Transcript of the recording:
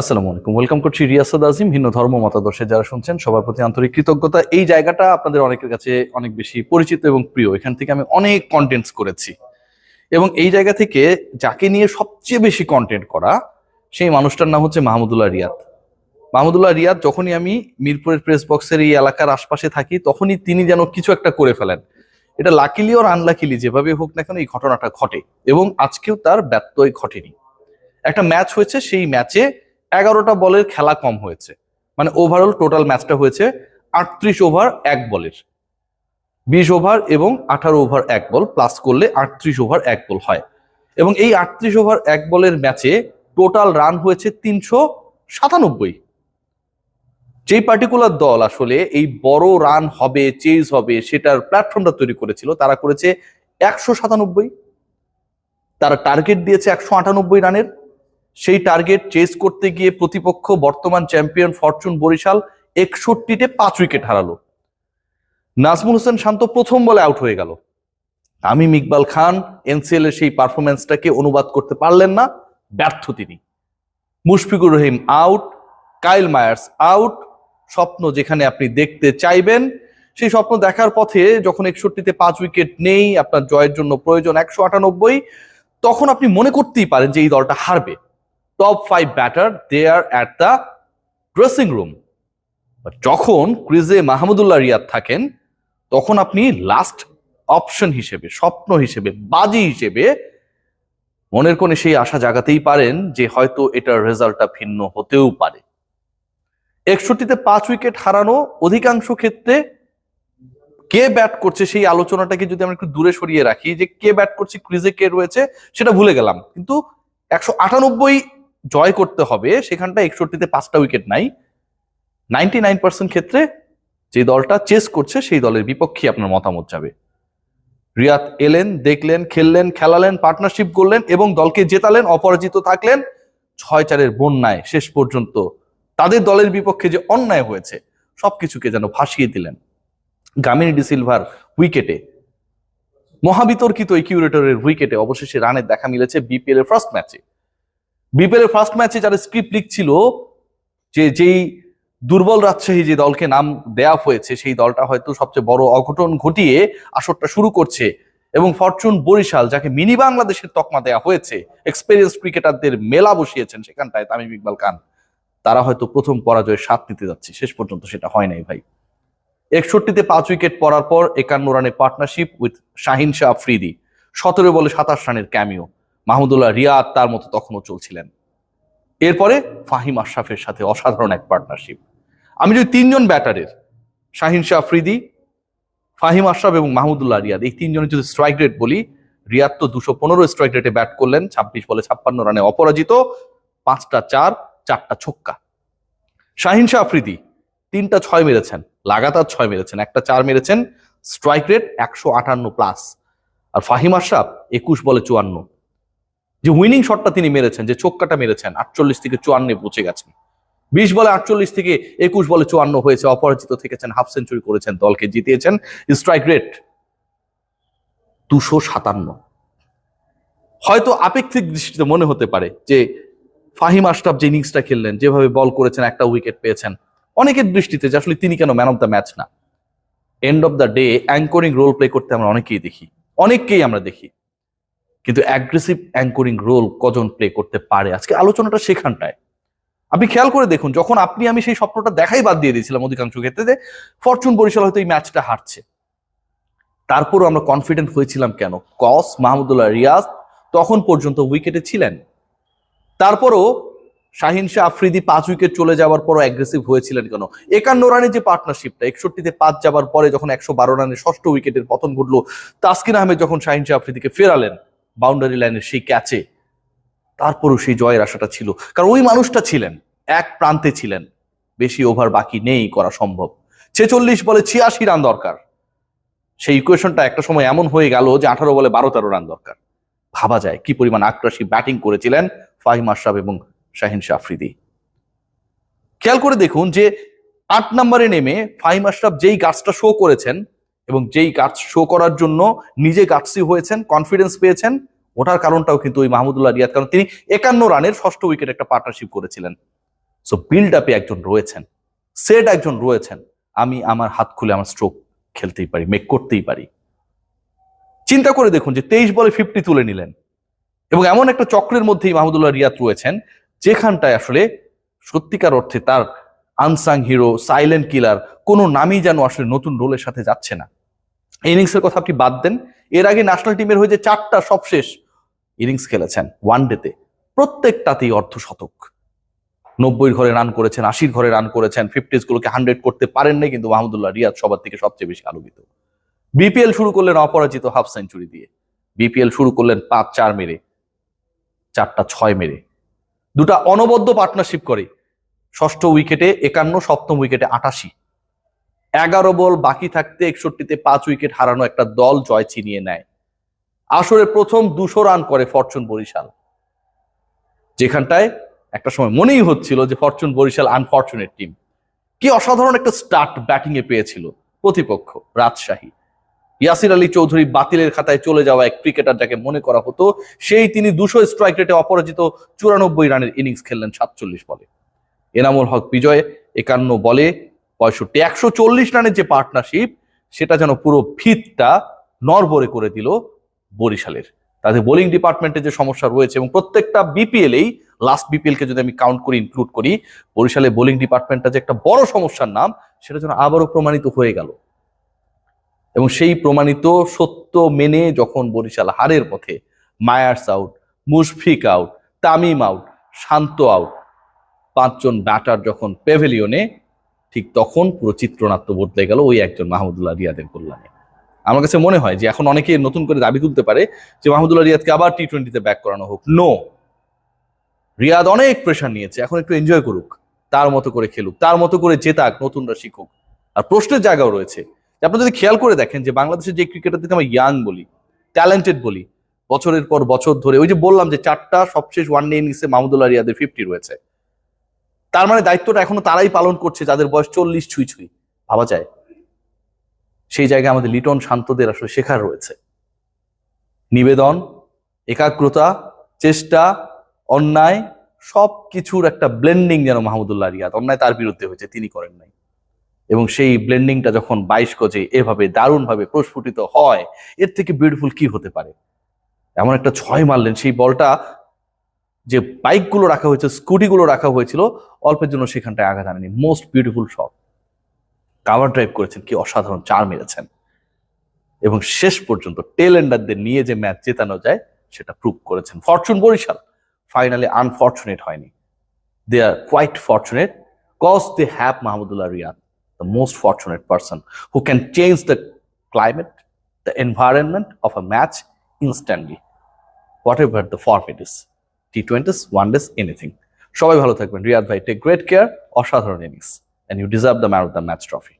আসসালামু আলাইকুম। ওয়েলকাম করছি রিয়াসাদ আজিম, ভিন্ন ধর্ম মতাদর্শে। যারা শুনছেন, সবার প্রতি আন্তরিক কৃতজ্ঞতা। এই জায়গাটা আপনাদের অনেকের কাছে অনেক বেশি পরিচিত এবং প্রিয়। এখান থেকে আমি অনেক কন্টেন্টস করেছি। এবং এই জায়গা থেকে যাকে নিয়ে সবচেয়ে বেশি কন্টেন্ট করা, সেই মানুষটার নাম হচ্ছে মাহমুদুল্লাহ রিয়াদ। মাহমুদুল্লাহ রিয়াদ, যখনই আমি মিরপুরের প্রেস বক্সের এই এলাকার আশপাশে থাকি, তখনই তিনি যেন কিছু একটা করে ফেলেন। এটা লাকিলি ওর আনলাকিলি যেভাবে হোক না কেন এই ঘটনাটা ঘটে। এবং আজকেও তার ব্যত্যয় ঘটেনি। একটা ম্যাচ হয়েছে, সেই ম্যাচে এগারোটা বলের খেলা কম হয়েছে। মানে ওভারঅল টোটাল ম্যাচটা হয়েছে আটত্রিশ ওভার এক বলের। বিশ ওভার এবং আঠারো ওভার এক বল প্লাস করলে আটত্রিশ ওভার এক বল হয়। এবং এই আটত্রিশ ওভার এক বলের ম্যাচে টোটাল রান হয়েছে তিনশো সাতানব্বই। যেই পার্টিকুলার দল আসলে এই বড় রান হবে চেজ হবে, সেটার প্ল্যাটফর্মটা তৈরি করেছিল, তারা করেছে একশো সাতানব্বই। তারা টার্গেট দিয়েছে একশো আটানব্বই রানের। সেই টার্গেট চেস করতে গিয়ে প্রতিপক্ষ বর্তমান চ্যাম্পিয়ন ফরচুন বরিশাল একষট্টিতে পাঁচ উইকেট হারালো। নাজমুল হোসেন শান্ত প্রথম বলে আউট হয়ে গেল। তামিম ইকবাল খান এনসিএল এর সেই পারফরমেন্সটাকে অনুবাদ করতে পারলেন না, ব্যর্থ তিনি। Mushfiqur Rahim out Kyle Mayers out স্বপ্ন যেখানে আপনি দেখতে চাইবেন, সেই স্বপ্ন দেখার পথে যখন একষট্টিতে পাঁচ উইকেট নেই, আপনার জয়ের জন্য প্রয়োজন একশো আটানব্বই, তখন আপনি মনে করতেই পারেন যে এই দলটা হারবে। Top five batter they are at the dressing room যখন ক্রিজে মাহমুদুল্লাহ রিয়াদ থাকেন, তখন আপনি লাস্ট অপশন হিসেবে, স্বপ্ন হিসেবে, বাজি হিসেবে মনের কোণে সেই আশা জাগাতেই পারেন যে হয়তো এটার রেজাল্টটা ভিন্ন হতেও পারে। একষট্টিতে পাঁচ উইকেট হারানো অধিকাংশ ক্ষেত্রে কে ব্যাট করছে সেই আলোচনাটাকে যদি আমরা একটু দূরে সরিয়ে রাখি যে কে ব্যাট করছে, ক্রিজে কে রয়েছে, সেটা ভুলে গেলাম। কিন্তু একশো আটানব্বই জয় করতে হবে সেখানটা একষট্টিতে পাঁচটা উইকেট নাই। নাইনটি নাইন পার্সেন্ট ক্ষেত্রে যে দলটা চেস করছে, সেই দলের বিপক্ষে আপনার মতামত যাবে। রিয়াদ এলেন, দেখলেন, খেললেন, খেলালেন পার্টনারশিপ করলেন এবং দলকে জেতালেন, অপরাজিত থাকলেন। ছয় চারের বন্যায় শেষ পর্যন্ত তাদের দলের বিপক্ষে যে অন্যায় হয়েছে, সবকিছুকে যেন ভাসিয়ে দিলেন। গামিনী ডি সিলভার উইকেটে, মহাবিতর্কিত এই কিউরেটরের উইকেটে অবশেষে রানের দেখা মিলেছে বিপিএল এর ফার্স্ট ম্যাচে বিপিএল এর ফার্স্ট ম্যাচে যারা স্ক্রিপ্ট লিখছিল, যে যেই দুর্বল রাজশাহী যে দলকে নাম দেয়া হয়েছে, সেই দলটা হয়তো সবচেয়ে বড় অঘটন ঘটিয়ে আসরটা শুরু করছে। এবং ফরচুন বরিশাল, যাকে মিনি বাংলাদেশের তকমা দেয়া হয়েছে এক্সপেরিয়েন্স ক্রিকেটারদের মেলা বসিয়েছেন সেখানটায় তামিম ইকবাল খান। তারা হয়তো প্রথম পরাজয়ের স্বাদ নিতে যাচ্ছে, শেষ পর্যন্ত সেটা হয় নাই ভাই। একষট্টিতে পাঁচ উইকেট পড়ার পর একান্ন রানে পার্টনারশিপ উইথ শাহিন শাহ আফ্রিদি। সতেরো বলে সাতাশ রানের ক্যামিও মাহমুদুল্লাহ রিয়াদ তার মতো তখনও চলছিলেন। এরপরে ফাহিম আশরাফের সাথে অসাধারণ এক পার্টনারশিপ আমি যদি তিনজন ব্যাটারের, শাহিন শাহ আফ্রিদি, ফাহিম আশরাফ এবং মাহমুদুল্লাহ রিয়াদ, এই তিনজনের যদি স্ট্রাইক রেট বলি, রিয়াদ তো দুশো পনেরো স্ট্রাইক রেটে ব্যাট করলেন, ছাব্বিশ বলে ছাপ্পান্ন রানে অপরাজিত, পাঁচটা চার, চারটা ছক্কা। শাহিন শাহ আফ্রিদি তিনটা ছয় মেরেছেন, লাগাতার ছয় মেরেছেন, একটা চার মেরেছেন স্ট্রাইক রেট একশো আটান্ন প্লাস আর ফাহিম আশরাফ একুশ বলে চুয়ান্ন। যে উইনিং শটটা তিনি মেরেছেন, যে চোক্কাটা মেরেছেন, আটচল্লিশ থেকে চুয়ান্নে পৌঁছে গেছেন। বিশ বলে আটচল্লিশ থেকে একুশ বলে চুয়ান্ন হয়েছে, অপরাজিত থেকেছেন হাফ সেঞ্চুরি করেছেন, দলকে জিতিয়েছেন। স্ট্রাইক রেট দুশো সাতান্ন। হয়তো আপেক্ষিক দৃষ্টিতে মনে হতে পারে যে ফাহিম আশরাফ যে ইনিংসটা খেললেন, যেভাবে বল করেছেন, একটা উইকেট পেয়েছেন, অনেকের দৃষ্টিতে যে আসলে তিনি কেন ম্যান অফ দ্য ম্যাচ না। End of the day anchoring role play করতে আমরা অনেকেই দেখি, অনেককেই আমরা দেখি। কিন্তু অ্যাগ্রেসিভ অ্যাঙ্করিং রোল কজন প্লে করতে পারে? আজকে আলোচনাটা সেখানটায়। আপনি খেয়াল করে দেখুন, যখন আপনি, আমি সেই স্বপ্নটা দেখাই বাদ দিয়ে দিয়েছিলাম অধিকাংশ ক্ষেত্রে যে ফরচুন বরিশাল হয়তো এই ম্যাচটা হারছে। তারপরও আমরা কনফিডেন্ট হয়েছিলাম কেন? কস, মাহমুদুল্লাহ, রিয়াজ তখন পর্যন্ত উইকেটে ছিলেন। তারপরও শাহিন শাহ আফ্রিদি পাঁচ উইকেট চলে যাওয়ার পরও অ্যাগ্রেসিভ হয়েছিলেন কেন? একান্ন রানের যে পার্টনারশিপটা একষট্টিতে পাঁচ যাবার পরে যখন একশো বারো রানের ষষ্ঠ উইকেটের পতন ঘটলো, তাসকিন আহমেদ যখন শাহিন শাহ আফ্রিদিকে ফেরালেন বাউন্ডারি লাইনের সেই ক্যাচে তারপরও সেই জয়ের আশাটা ছিল। কারণ ওই মানুষটা ছিলেন, এক প্রান্তে ছিলেন। বেশি ওভার বাকি নেই করা সম্ভব। ছেচল্লিশ বলে ছিয়াশি রান দরকার। সেই ইকুয়েশনটা একটা সময় এমন হয়ে গেল যে আঠারো বলে বারো তেরো রান দরকার। ভাবা যায় কি পরিমাণ আগ্রাসী ব্যাটিং করেছিলেন ফাহিম আশরাফ এবং শাহিন শাহ আফ্রিদি। খেয়াল করে দেখুন যে আট নম্বরে নেমে ফাহিম আশরাফ যেই গাছটা শো করেছেন এবং যেই গাছ শো করার জন্য নিজে গাছসি হয়েছেন কনফিডেন্স পেয়েছেন ওটার কারণটাও কিন্তু ওই মাহমুদুল্লাহ রিয়াদ। কারণ তিনি একান্ন রানের ষষ্ঠ উইকেট একটা পার্টনারশিপ করেছিলেন। সো বিল্ড আপে একজন রয়েছেন সেট একজন রয়েছেন। আমি আমার হাত খুলে আমার স্ট্রোক খেলতেই পারি মেক করতেই পারি। চিন্তা করে দেখুন যে তেইশ বলে ফিফটি তুলে নিলেন। এবং এমন একটা চক্রের মধ্যেই মাহমুদুল্লাহ রিয়াদ রয়েছেন, যেখানটায় আসলে সত্যিকার অর্থে তার আনসাং হিরো সাইলেন্ট কিলার কোনো নামই যেন আসলে নতুন রোলের সাথে যাচ্ছে না। ইনিংসের কথা আপনি বাদ দেন। এর আগে ন্যাশনাল টিমের হয়ে যে চারটা সবশেষ ইনিংস খেলেছেন ওয়ান ডেতে প্রত্যেকটাতেই অর্ধশতক। নব্বই ঘরে রান করেছেন, আশির ঘরে রান করেছেন ফিফটিস গুলোকে হান্ড্রেড করতে পারেন নাই কিন্তু মাহমুদুল্লাহ রিয়াদ সবার থেকে সবচেয়ে বেশি আলোকিত। বিপিএল শুরু করলেন অপরাজিত হাফ সেঞ্চুরি দিয়ে। বিপিএল শুরু করলেন পাঁচ চার মেরে চারটা ছয় মেরে। দুটা অনবদ্য পার্টনারশিপ করে। ষষ্ঠ উইকেটে একান্ন, সপ্তম উইকেটে আটাশি। এগারো বল বাকি থাকতে একষট্টিতে পাঁচ উইকেট হারানো একটা দল জয় ছিনিয়ে নেয়। আসরে প্রথম দুশো রান করে ফরচুন বরিশাল। যেখানটায় একটা সময় মনেই হচ্ছিল যে ফরচুন বরিশাল আনফরচুনেট টিম কি অসাধারণ একটা স্টার্ট ব্যাটিং এ পেয়েছিল প্রতিপক্ষ, রাজশাহী। ইয়াসির আলী চৌধুরী বাতিলের খাতায় চলে যাওয়া এক ক্রিকেটার যাকে মনে করা হতো, সেই তিনি দুশো স্ট্রাইক রেটে অপরাজিত চুরানব্বই রানের ইনিংস খেললেন সাতচল্লিশ বলে। এনামুল হক বিজয় একান্ন বলে পঁয়ষট্টি, একশো চল্লিশ রানের যে পার্টনারশিপ সেটা যেন পুরো ভিতটা নরবরে করে দিল বরিশালের। তাদের বোলিং ডিপার্টমেন্টে যে সমস্যা রয়েছে এবং প্রত্যেকটা বিপিএলেই লাস্ট বিপিএল কে যদি আমি কাউন্ট করি ইনক্লুড করি, বরিশালের বোলিং ডিপার্টমেন্টটা যে একটা বড় সমস্যার নাম, সেটা যেন আবারও প্রমাণিত হয়ে গেল। এবং সেই প্রমাণিত সত্য মেনে যখন বরিশাল হারের পথে Mayers out Mushfiq out Tamim out Shanto out পাঁচজন ব্যাটার যখন পেভেলিয়নে ঠিক তখন পুরো চিত্রনাট্য বদলে গেল ওই একজন মাহমুদুল্লাহ রিয়াদের কল্যাণে। আমার কাছে মনে হয় যে এখন অনেকে নতুন করে দাবি তুলতে পারে যে মাহমুদুল্লাহ রিয়াদকে আবার টি টোয়েন্টিতে ব্যাক করানো হোক। নো রিয়াদ অনেক প্রেশার নিয়েছে, এখন একটু এনজয় করুক, তার মতো করে খেলুক, তার মতো করে জেতাক নতুনরা শিখুক। আর প্রশ্নের জায়গাও রয়েছে আপনি যদি খেয়াল করে দেখেন যে বাংলাদেশের যে ক্রিকেটারদেরকে আমরা ইয়াং বলি ট্যালেন্টেড বলি, বছরের পর বছর ধরে ওই যে বললাম যে চারটা সবশেষ ওয়ান ডে ইনিংসে মাহমুদুল্লাহ রিয়াদের ফিফটি রয়েছে। তার মানে দায়িত্বটা এখনও তারাই পালন করছে, যাদের বয়স চল্লিশ ছুঁই ছুঁই। ভাবা যায়। সেই জায়গায় আমাদের লিটন শান্তদের আসলে শেখার রয়েছে। নিবেদন, একাগ্রতা, চেষ্টা, অন্যায় সব কিছুর একটা ব্লেন্ডিং যেন মাহমুদুল্লাহ রিয়াদ, অন্যায় তার বিরুদ্ধে হয়েছে, তিনি করেন নাই। এবং সেই ব্লেন্ডিংটা যখন বাইশ গজে এভাবে দারুণভাবে প্রস্ফুটিত হয়, এর থেকে বিউটিফুল কি হতে পারে? এমন একটা ছয় মারলেন, সেই বলটা যে বাইকগুলো রাখা হয়েছে স্কুটিগুলো রাখা হয়েছিল অল্পের জন্য সেখানটায় আঘাত আনেনি most beautiful shot cover drive করেছেন কি অসাধারণ চার মেরেছেন। এবং শেষ পর্যন্ত টেল এন্ডারদের নিয়ে যে ম্যাচ জেতানো যায় সেটা প্রুভ করেছেন। ফরচুন বরিশাল ফাইনালি আনফর্চুনেট হয়নি। They are quite fortunate cause they have Mahmudullah Riyad the most fortunate person who can the the climate, the environment of a match instantly, whatever the format is. T20s, one days, anything. সবাই ভালো থাকবেন রিয়াদ ভাই take great care অসাধারণ innings and you deserve the man of the match trophy